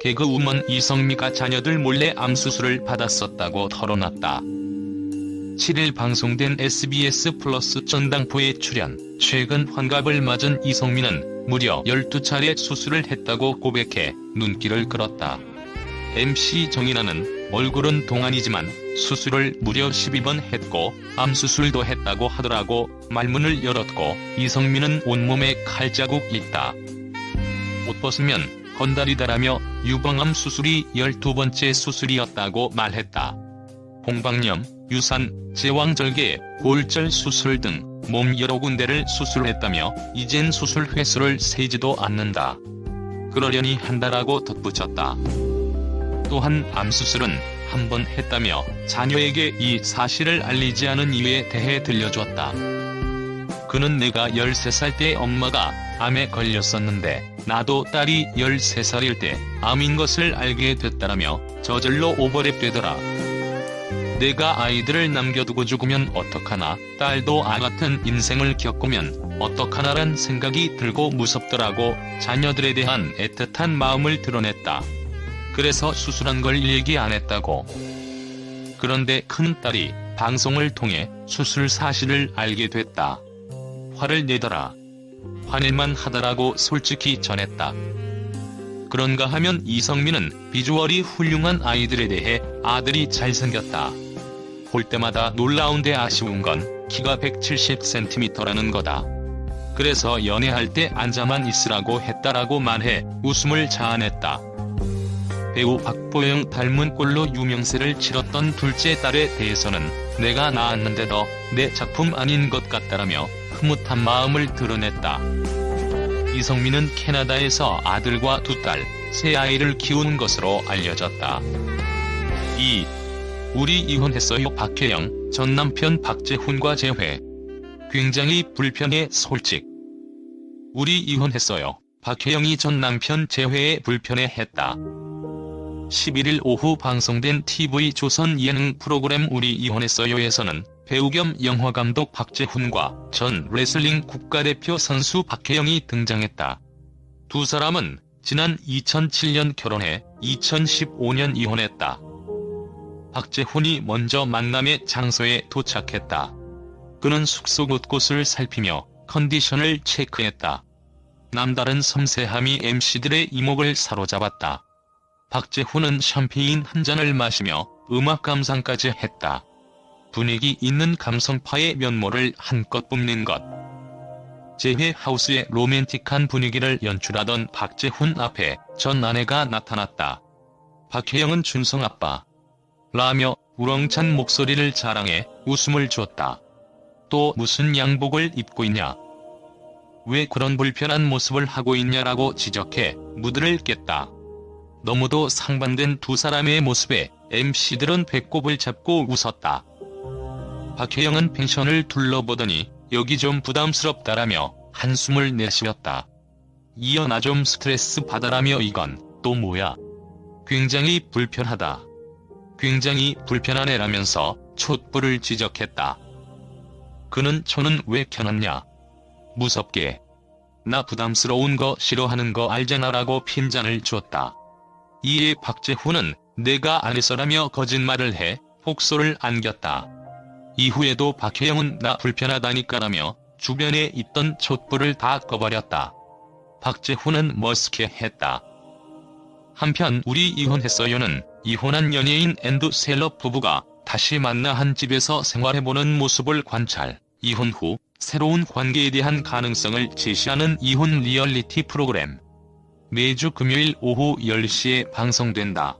개그우먼 이성미가 자녀들 몰래 암수술을 받았었다고 털어놨다. 7일 방송된 SBS 플러스 전당포에 출연, 최근 환갑을 맞은 이성민은 무려 12차례 수술을 했다고 고백해 눈길을 끌었다. MC 정인아는 얼굴은 동안이지만 수술을 무려 12번 했고 암수술도 했다고 하더라고 말문을 열었고 이성민은 온몸에 칼자국 있다. 옷 벗으면 건달이다라며 유방암 수술이 12번째 수술이었다고 말했다. 홍방염, 유산, 제왕절개, 골절 수술 등 몸 여러 군데를 수술했다며 이젠 수술 횟수를 세지도 않는다. 그러려니 한다라고 덧붙였다. 또한 암 수술은 한 번 했다며 자녀에게 이 사실을 알리지 않은 이유에 대해 들려줬다. 그는 내가 13살 때 엄마가 암에 걸렸었는데 나도 딸이 13살일 때 암인 것을 알게 됐다라며 저절로 오버랩 되더라. 내가 아이들을 남겨두고 죽으면 어떡하나 딸도 아 같은 인생을 겪으면 어떡하나란 생각이 들고 무섭더라고 자녀들에 대한 애틋한 마음을 드러냈다. 그래서 수술한 걸 얘기 안 했다고. 그런데 큰딸이 방송을 통해 수술 사실을 알게 됐다. 화를 내더라. 화낼만 하더라고 솔직히 전했다. 그런가 하면 이성민은 비주얼이 훌륭한 아이들에 대해 아들이 잘생겼다. 볼 때마다 놀라운데 아쉬운 건 키가 170cm라는 거다. 그래서 연애할 때 앉아만 있으라고 했다라고 말해 웃음을 자아냈다. 배우 박보영 닮은 꼴로 유명세를 치렀던 둘째 딸에 대해서는 내가 낳았는데도 내 작품 아닌 것 같다라며 흐뭇한 마음을 드러냈다. 이성민은 캐나다에서 아들과 두 딸, 세 아이를 키우는 것으로 알려졌다. 2. 우리 이혼했어요 박혜영, 전 남편 박재훈과 재회. 굉장히 불편해 솔직. 우리 이혼했어요. 박혜영이 전 남편 재회에 불편해 했다. 11일 오후 방송된 TV조선 예능 프로그램 우리 이혼했어요에서는 배우 겸 영화감독 박재훈과 전 레슬링 국가대표 선수 박혜영이 등장했다. 두 사람은 지난 2007년 결혼해 2015년 이혼했다. 박재훈이 먼저 만남의 장소에 도착했다. 그는 숙소 곳곳을 살피며 컨디션을 체크했다. 남다른 섬세함이 MC들의 이목을 사로잡았다. 박재훈은 샴페인 한 잔을 마시며 음악 감상까지 했다. 분위기 있는 감성파의 면모를 한껏 뽐낸 것. 재회 하우스의 로맨틱한 분위기를 연출하던 박재훈 앞에 전 아내가 나타났다. 박혜영은 준성 아빠. 라며 우렁찬 목소리를 자랑해 웃음을 줬다. 또 무슨 양복을 입고 있냐? 왜 그런 불편한 모습을 하고 있냐라고 지적해 무드를 깼다. 너무도 상반된 두 사람의 모습에 MC들은 배꼽을 잡고 웃었다. 박혜영은 펜션을 둘러보더니 여기 좀 부담스럽다라며 한숨을 내쉬었다. 이어 나 좀 스트레스 받아라며 이건 또 뭐야? 굉장히 불편하다. 굉장히 불편하네 라면서 촛불을 지적했다. 그는 초는 왜 켜놨냐? 무섭게. 나 부담스러운 거 싫어하는 거 알잖아라고 핀잔을 줬다. 이에 박재훈은 내가 안 했어라며 거짓말을 해 폭소를 안겼다. 이후에도 박혜영은 나 불편하다니까라며 주변에 있던 촛불을 다 꺼버렸다. 박재훈은 머쓱해했다. 한편 우리 이혼했어요는 이혼한 연예인 앤드 셀럽 부부가 다시 만나 한 집에서 생활해보는 모습을 관찰, 이혼 후 새로운 관계에 대한 가능성을 제시하는 이혼 리얼리티 프로그램. 매주 금요일 오후 10시에 방송된다.